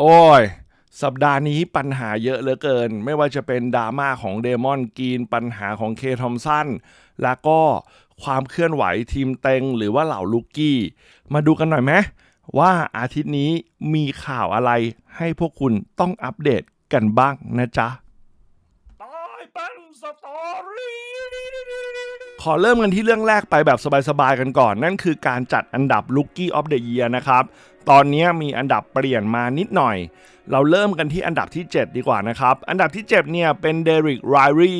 โอ้ย สัปดาห์นี้ปัญหาเยอะเหลือเกิน ไม่ว่าจะเป็นดราม่าของเดมอนกรีน ปัญหาของเคทอมสัน แล้วก็ความเคลื่อนไหวทีมเต็งหรือว่าเหล่าลูกกี้ มาดูกันหน่อยไหมว่าอาทิตย์นี้มีข่าวอะไรให้พวกคุณต้องอัปเดตกันบ้างนะจ๊ะตายเป็นสตอรี่ อเริ่มกันที่เรื่องแรกไปแบบสบายๆกันก่อน นั่นคือการจัดอันดับ Rookie of the Year นะครับ ตอนนี้มีอันดับเปลี่ยนมานิดหน่อย เราเริ่มกันที่อันดับที่ 7 ดีกว่านะครับ อันดับที่ 7 เนี่ยเป็นเดริกไรรี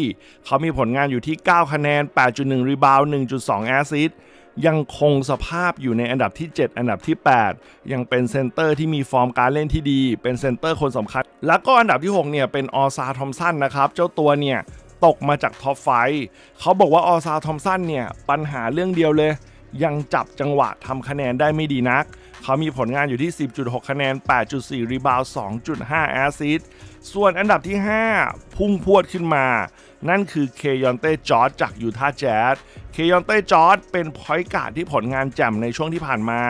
เขามีผลงานอยู่ที่ 9 คะแนน 8.1 รีบาวด์1.2 แอซิสต์ยังคงสภาพอยู่ในอันดับที่ 7 อันดับที่ 8 ยังเป็นเซนเตอร์ที่มีฟอร์มการเล่นที่ดี เป็นเซนเตอร์คนสำคัญ แล้วก็อันดับที่ 6 เนี่ยเป็นออซาทอมสันนะครับ เจ้าตัวเนี่ย ตกมาจากท็อปไฟเขาบอกว่าออซาทอมสันเนี่ย ปัญหาเรื่องเดียวเลย ยังจับจังหวะทำคะแนนได้ไม่ดีนัก เขามีผลงานอยู่ที่ 10.6 คะแนน 8.4 รีบาว 2.5 แอสซิสต์ส่วนอันดับที่ 5 พุ่งพวดขึ้นมา นั่นคือเคยอนเต้จอร์จจากยูทาแจ๊สเคยอนเต้จอร์จเป็นพอยต์การ์ดที่ผลงานแจ่มในช่วงที่ผ่านมา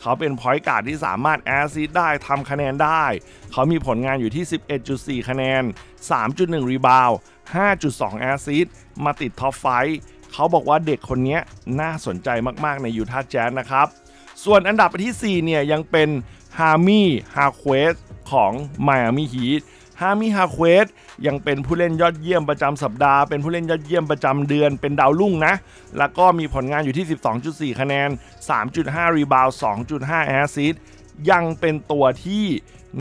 เขาเป็นพอยต์การ์ดที่สามารถแอสซิสต์ได้ทำคะแนนได้ เขามีผลงานอยู่ที่ 11.4 คะแนน 3.1 รีบาว 5.2 แอสซิสต์มาติดท็อปไฟว์เขาบอกว่าเด็กคนนี้น่าสนใจมาก ๆ ในยูทาแจ๊สนะครับ ส่วนอันดับที่ 4 เนี่ย ยังเป็นฮามี่ฮาเควสของไมอามี่ฮีทฮามี่ฮาเควสยังเป็นผู้เล่นยอดเยี่ยมประจำสัปดาห์ เป็นผู้เล่นยอดเยี่ยมประจำเดือน เป็นดาวรุ่งนะ แล้วก็มีผลงานอยู่ที่ 12.4 คะแนน 3.5 รีบาวด์2.5 แอสซิสต์ยังเป็นตัวที่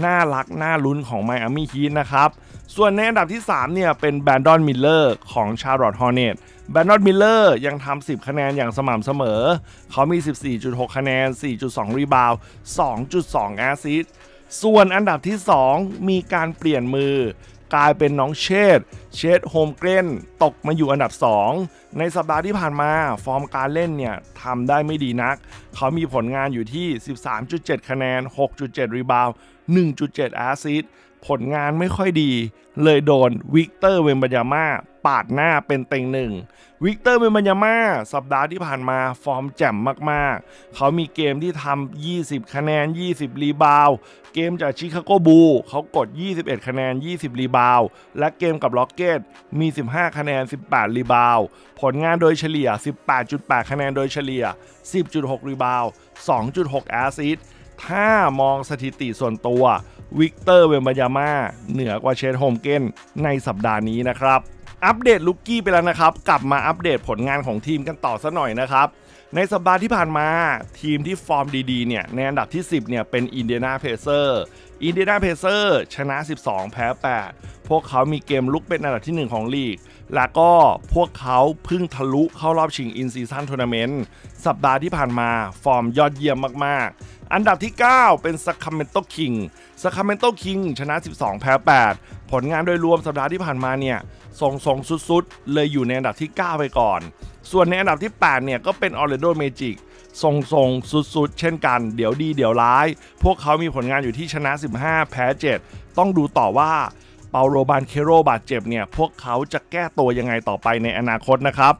น่ารัก น่าลุ้นของไมอามี่ฮีทนะครับ ส่วนในอันดับที่ 3 เนี่ย เป็นแบนดอนมิลเลอร์ของชาร์ลอตต์ฮอร์เนตแบนดอนมิลเลอร์ยังทำ 10 คะแนนอย่างสม่ำเสมอ เขามี 14.6 คะแนน 4.2 รีบาวด์2.2 แอสซิสต์ส่วนอันดับที่ 2 มีการเปลี่ยนมือกลายเป็นน้องเชดเชดโฮมเกรนตกมาอยู่อันดับ 2 ในสัปดาห์ที่ผ่านมาฟอร์มการเล่นเนี่ยทำได้ไม่ดีนัก เขามีผลงานอยู่ที่ 13.7 คะแนน 6.7 รีบาว 1.7แอสซิสต์ผลงานไม่ค่อยดี เลยโดนวิกเตอร์เวมบัญญาม่าปาดหน้าเป็นเต็งหนึ่งวิกเตอร์เวมบัญญาม่าสัปดาห์ที่ผ่านมาฟอร์มแจ่มมากๆ เขามีเกมที่ทำ 20 คะแนน 20 รีบาว เกมจากชิคาโกบูเขากด 21 คะแนน 20 รีบาว และเกมกับล็อกเก็ตมี 15 คะแนน 18 รีบาว ผลงานโดยเฉลี่ย 18.8 คะแนนโดยเฉลี่ย 10.6 รีบาว 2.6 แอสซิสต์ ถ้ามองสถิติส่วนตัววิกเตอร์เวมบายาม่าเหนือกว่าเชดโฮมเกนในสัปดาห์นี้นะครับ อัปเดตลุกกี้ไปแล้วนะครับ กลับมาอัปเดตผลงานของทีมกันต่อซะหน่อยนะครับ ในสัปดาห์ที่ผ่านมาทีมที่ฟอร์มดีๆเนี่ยในอันดับที่ 10เนี่ยเป็นอินเดียนาเพเซอร์อินเดียนาเพเซอร์ชนะ 12 แพ้ 8 พวกเขามีเกมลุกเป็นอันดับที่ 1 ของลีก แล้วก็พวกเขาเพิ่งทะลุเข้ารอบชิงอินซีซันทัวร์นาเมนต์สัปดาห์ที่ผ่านมาฟอร์มยอดเยี่ยมมากๆ อันดับที่ 9 เป็นซัคคาเมนโตคิงซัคคาเมนโตคิงชนะ 12 แพ้ 8 ผลงานโดยรวมสัปดาห์ที่ผ่านมาเนี่ยทรงๆสุดๆ เลยอยู่ในอันดับที่ 9 ไปก่อน ส่วนในอันดับที่ 8 เนี่ย ก็เป็นออร์เรโดเมจิกทรงๆ สุดๆ เช่นกัน เดี๋ยวดีเดี๋ยวร้าย พวกเขามีผลงานอยู่ที่ชนะ 15 แพ้ 7 ต้องดูต่อว่าเปาโรบานเคโรบาดเจ็บเนี่ย พวกเขาจะแก้ตัวยังไงต่อไปในอนาคตนะครับ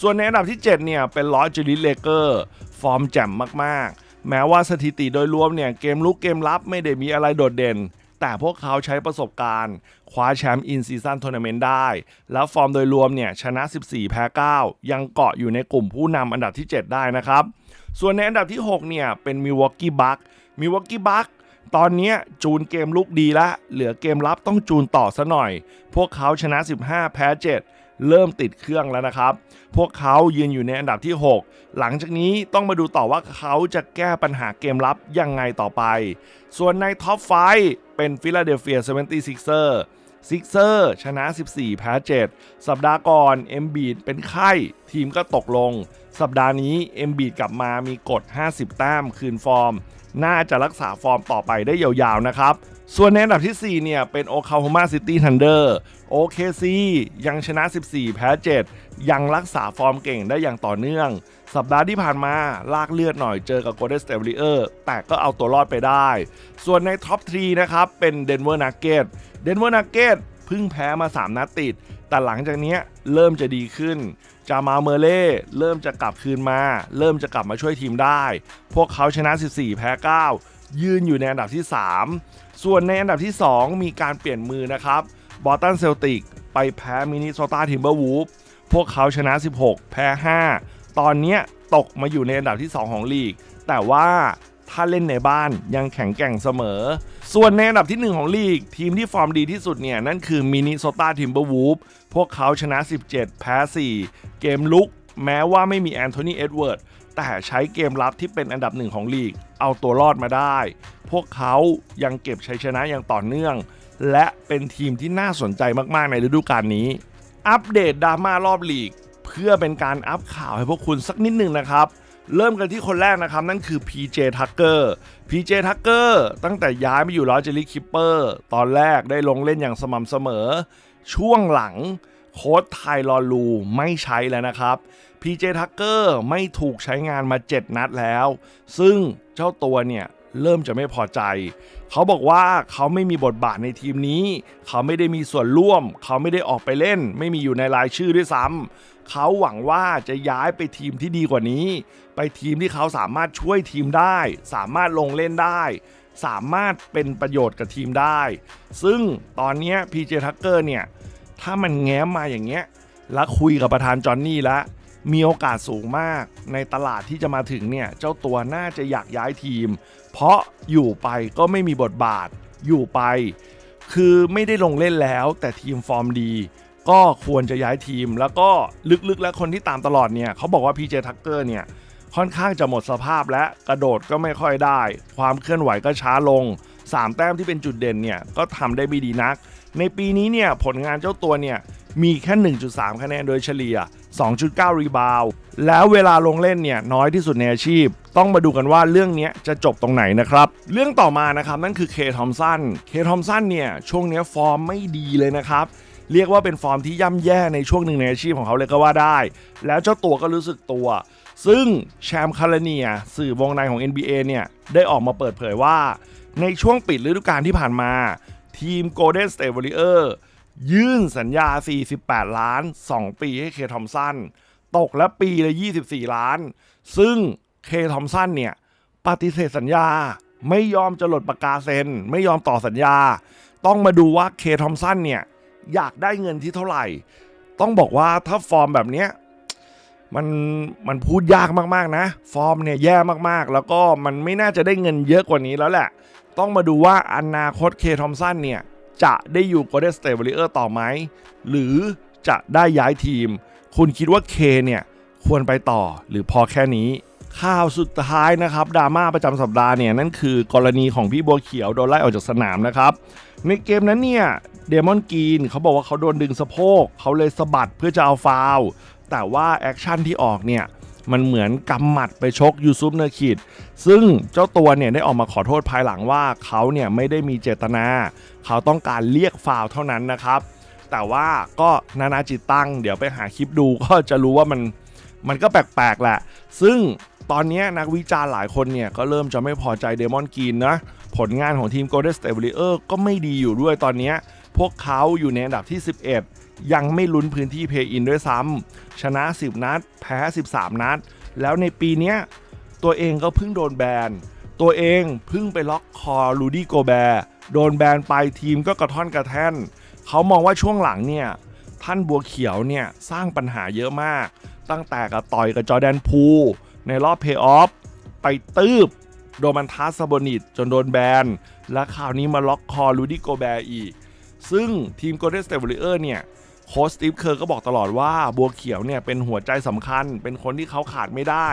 ส่วนในอันดับที่ 7 เนี่ย เป็นลอสจูริเลเกอร์ ฟอร์มแจ่มมากๆ แม้ว่าสถิติโดยรวมเนี่ย เกมลุกเกมรับไม่ได้มีอะไรโดดเด่น แต่พวกเขาใช้ประสบการณ์ คว้าแชมป์อินซีซันทัวร์นาเมนต์ได้ แล้วฟอร์มโดยรวมเนี่ยชนะ 14 แพ้ 9 ยังเกาะอยู่ในกลุ่มผู้นำอันดับที่ 7 ได้นะครับ ส่วนในอันดับที่ 6 เนี่ย เป็นมิวอกกี้บัคมิวอกกี้บัคตอนนี้จูนเกมลุกดีละ เหลือเกมรับต้องจูนต่อซะหน่อย พวกเขาชนะ 15 แพ้ 7 เริ่มติดเครื่องแล้วนะครับ พวกเขายืนอยู่ในอันดับที่ 6 หลังจากนี้ต้องมาดูต่อว่าเขาจะแก้ปัญหาเกมรับยังไงต่อไป ส่วนในท็อปไฟ เป็นฟิลาเดลเฟีย 76er ซิกเซอร์ชนะ 14 แพ้ 7 สัปดาห์ก่อนเอ็มบีดเป็นไข้ทีมก็ตกลง สัปดาห์นี้เอ็มบีดกลับมามีกด 50 แต้มคืนฟอร์ม น่าจะรักษาฟอร์มต่อไปได้ยาวๆนะครับ ส่วนในอันดับที่ 4 เนี่ย เป็นโอคาโฮมาซิตี้ทันเดอร์โอเคซียังชนะ 14 แพ้ 7 ยังรักษาฟอร์มเก่งได้อย่างต่อเนื่อง สัปดาห์ที่ผ่านมาลากเลือดหน่อยเจอกับ Golden State Warriors แต่ก็เอาตัวรอดไปได้ ส่วนในท็อป 3 นะครับ เป็น Denver Nuggets Denver Nuggets เพิ่งแพ้มา 3 นัดติด แต่หลังจากนี้เริ่มจะดีขึ้น จามาเมเล่เริ่มจะกลับคืนมา เริ่มจะกลับมาช่วยทีมได้ พวกเขาชนะ 14 แพ้ 9 ยืนอยู่ในอันดับที่ 3 ส่วนในอันดับที่ 2 มีการเปลี่ยนมือนะครับบอตันเซลติกไปแพ้มินิโซตาทิมเบอร์วูฟพวกเขาชนะ 16 แพ้ 5 ตอนเนี้ตกมาอยู่ในอันดับที่ 2 ของลีก แต่ว่าถ้าเล่นในบ้านยังแข็งแกร่งเสมอ ส่วนในอันดับที่ 1 ของลีก ทีมที่ฟอร์มดีที่สุดเนี่ย นั่นคือมินิโซตาทิมเบอร์วูฟพวกเขาชนะ 17 แพ้ 4 เกมลุก แม้ว่าไม่มีแอนโทนีเอ็ดเวิร์ด แต่ใช้เกมรับที่เป็นอันดับหนึ่งของลีก เอาตัวรอดมาได้ พวกเขายังเก็บชัยชนะอย่างต่อเนื่อง และเป็นทีมที่น่าสนใจมากๆในฤดูกาลนี้ อัปเดตดราม่ารอบลีก เพื่อเป็นการอัพข่าวให้พวกคุณสักนิดหนึ่งนะครับเริ่มกันที่คนแรกนะครับ นั่นคือ PJ Tucker PJ Tucker ตั้งแต่ย้ายมาอยู่ลอสเจลิคิปเปอร์ตอนแรกได้ลงเล่นอย่างสม่ำเสมอ ช่วงหลังโค้ชไทยรอลูไม่ใช้แล้วนะครับ PJ Tucker ไม่ถูกใช้งานมา 7 นัดแล้ว ซึ่งเจ้าตัวเนี่ยเริ่มจะไม่พอใจ เขาบอกว่าเขาไม่มีบทบาทในทีมนี้ เขาไม่ได้มีส่วนร่วม เขาไม่ได้ออกไปเล่น ไม่มีอยู่ในรายชื่อด้วยซ้ำ เขาหวังว่าจะย้ายไปทีมที่ดีกว่านี้ ไปทีมที่เขาสามารถช่วยทีมได้ สามารถลงเล่นได้ สามารถเป็นประโยชน์กับทีมได้ ซึ่งตอนนี้พีเจทักเกอร์เนี่ย ถ้ามันแง้มมาอย่างเงี้ย แล้วคุยกับประธานจอห์นนี่แล้ว มีโอกาสสูงมากในตลาดที่จะมาถึงเนี่ย เจ้าตัวน่าจะอยากย้ายทีม เพราะอยู่ไปก็ไม่มีบทบาทอยู่ไป คือไม่ได้ลงเล่นแล้ว แต่ทีมฟอร์มดี ก็ควรจะย้ายทีม แล้วก็ลึกๆ แล้วคนที่ตามตลอดเนี่ยเขาบอกว่าพีเจทักเกอร์เนี่ยค่อนข้างจะหมดสภาพและกระโดดก็ไม่ค่อยได้ ความเคลื่อนไหวก็ช้าลง 3 แต้มที่เป็นจุดเด่นเนี่ยก็ทำได้ไม่ดีนัก ในปีนี้เนี่ยผลงานเจ้าตัวเนี่ย มีแค่ 1.3 คะแนนโดยเฉลี่ย 2.9 รีบาวแล้วเวลาลงเล่นเนี่ยน้อยที่สุดในอาชีพ ต้องมาดูกันว่าเรื่องนี้จะจบตรงไหนนะครับ เรื่องต่อมานะครับนั่นคือเคทอมสันเคทอมสันเนี่ยช่วงนี้ฟอร์มไม่ดีเลยนะครับเรียกว่าเป็นฟอร์มที่ย่ำแย่ในช่วงหนึ่งในอาชีพของเขาเลยก็ว่าได้ แล้วเจ้าตัวก็รู้สึกตัว ซึ่งแชมป์คาราเนียสื่อวงในของ NBA เนี่ยได้ออกมาเปิดเผยว่า ในช่วงปิดฤดูกาลที่ผ่านมา ทีม Golden State Warriors ยื่นสัญญา 48 ล้าน 2 ปีให้เคทอมสัน ตกและปีละ 24 ล้าน ซึ่งเคทอมสันเนี่ย ปฏิเสธสัญญา ไม่ยอมจะหลดปากกาเซ็น ไม่ยอมต่อสัญญา ต้องมาดูว่าเคทอมสันเนี่ย อยากได้เงินที่เท่าไหร่ ต้องบอกว่าถ้าฟอร์มแบบเนี้ยมันมันพูดยากมากๆนะ ฟอร์มเนี่ยแย่มากๆ แล้วก็มันไม่น่าจะได้เงินเยอะกว่านี้แล้วแหละ ต้องมาดูว่าอนาคตเคทอมสันเนี่ย จะได้อยู่ Golden State Warriors ต่อไหม หรือจะได้ย้ายทีม คุณคิดว่าเคเนี่ย ควรไปต่อหรือพอแค่นี้ ข่าวสุดท้ายนะครับดราม่าประจำสัปดาห์เนี่ย นั่นคือกรณีของพี่บัวเขียวโดนไล่ออกจากสนามนะครับ ในเกมนั้นเนี่ยเดมอนกีนเขาบอกว่าเขาโดนดึงสะโพกเขาเลยสะบัดเพื่อจะเอาฟาวแต่ว่าแอคชั่นที่ออกเนี่ย มันเหมือนกำหมัดไปชกยูซุปเนอร์คิดซึ่งเจ้าตัวเนี่ยได้ออกมาขอโทษภายหลังว่าเขาเนี่ยไม่ได้มีเจตนา เขาต้องการเรียกฟาวเท่านั้นนะครับ แต่ว่าก็นานาจิตตั้ง เดี๋ยวไปหาคลิปดูก็จะรู้ว่ามันมันก็แปลกๆแหละ ซึ่งตอนนี้นักวิจารณ์หลายคนเนี่ย ก็เริ่มจะไม่พอใจเดมอนกีนนะ ผลงานของทีม Golden State Warriors ก็ไม่ดีอยู่ด้วยตอนนี้ พวกเขาอยู่ในอันดับที่ 11 ยังไม่ลุ้นพื้นที่เพย์อินด้วยซ้ำชนะ 10 นัด แพ้ 13 นัด แล้วในปีนี้ตัวเองก็เพิ่งโดนแบน ตัวเองเพิ่งไปล็อกคอลูดี้โกแบร์โดนแบนไปทีมก็กระท่อนกระแท่น เขามองว่าช่วงหลังเนี่ยท่านบัวเขียวเนี่ยสร้างปัญหาเยอะมาก ตั้งแต่กับต่อยกับจอร์แดนพู ในรอบเพย์ออฟไปตืบโดมันทัสซาโบนิตจนโดนแบน และคราวนี้มาล็อกคอลูดี้โกแบร์อีก ซึ่งทีม Golden State Warriors เนี่ย โค้ชสตีฟเคอร์ก็บอกตลอดว่าบัวเขียวเนี่ยเป็นหัวใจสำคัญ เป็นคนที่เขาขาดไม่ได้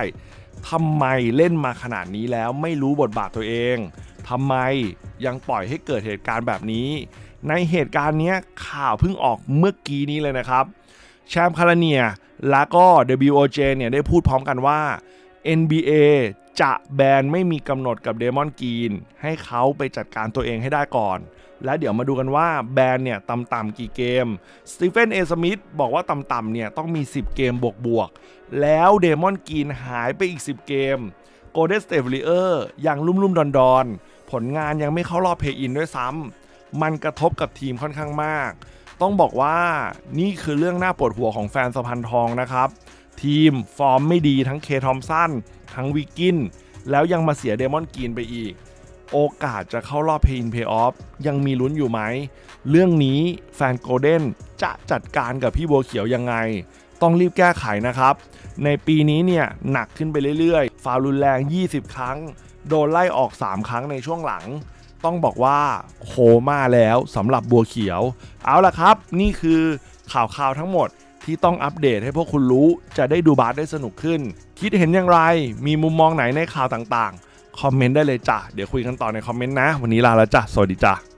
ทำไมเล่นมาขนาดนี้แล้วไม่รู้บทบาทตัวเองทำไมยังปล่อยให้เกิดเหตุการณ์แบบนี้ ในเหตุการณ์เนี้ยข่าวเพิ่งออกเมื่อกี้นี้เลยนะครับแชมป์คาราเนียแล้วก็ WOJ เนี่ยได้พูดพร้อมกันว่า NBA จะแบนไม่มีกำหนดกับเดมอนกีนให้เขาไปจัดการตัวเองให้ได้ก่อน และเดี๋ยวมาดูกันว่าแบนเนี่ยต่ำๆกี่เกมสตีเฟนเอสมิธบอกว่าต่ำๆเนี่ยต้องมี 10 เกมบวกๆแล้วเดมอนกีนหายไปอีก 10 เกมโกลเด้นสเต w ลิเออร์ยังลุ่มๆดอนๆ ผลงานยังไม่เข้ารอบเพย์อินด้วยซ้ำมันกระทบกับทีมค่อนข้างมาก ต้องบอกว่านี่คือเรื่องน่าปวดหัวของแฟนสะพันทองนะครับ ทีม ฟอร์มไม่ดีทั้งเคทอมสันทั้งวิกกิน แล้วยังมาเสียเดมอนกีนไปอีก โอกาสจะเข้ารอบ Play in Play off ยังมีลุ้นอยู่ไหม เรื่องนี้แฟนโกลเด้นจะจัดการกับพี่บัวเขียวยังไง ต้องรีบแก้ไขนะครับ ในปีนี้เนี่ยหนักขึ้นไปเรื่อยๆ ฟาวล์รุนแรง 20 ครั้ง โดนไล่ออก 3 ครั้งในช่วงหลังต้องบอกว่าโคม่าแล้วสำหรับบัวเขียว เอาล่ะครับ นี่คือข่าวข่าวๆทั้งหมด ที่ต้องอัปเดตให้พวกคุณรู้จะได้ดูบาสได้สนุกขึ้น คิดเห็นอย่างไร มีมุมมองไหนในข่าวต่างๆ คอมเมนต์ได้เลยจ้ะ เดี๋ยวคุยกันต่อในคอมเมนต์นะ วันนี้ลาแล้วจ้ะ สวัสดีจ้ะ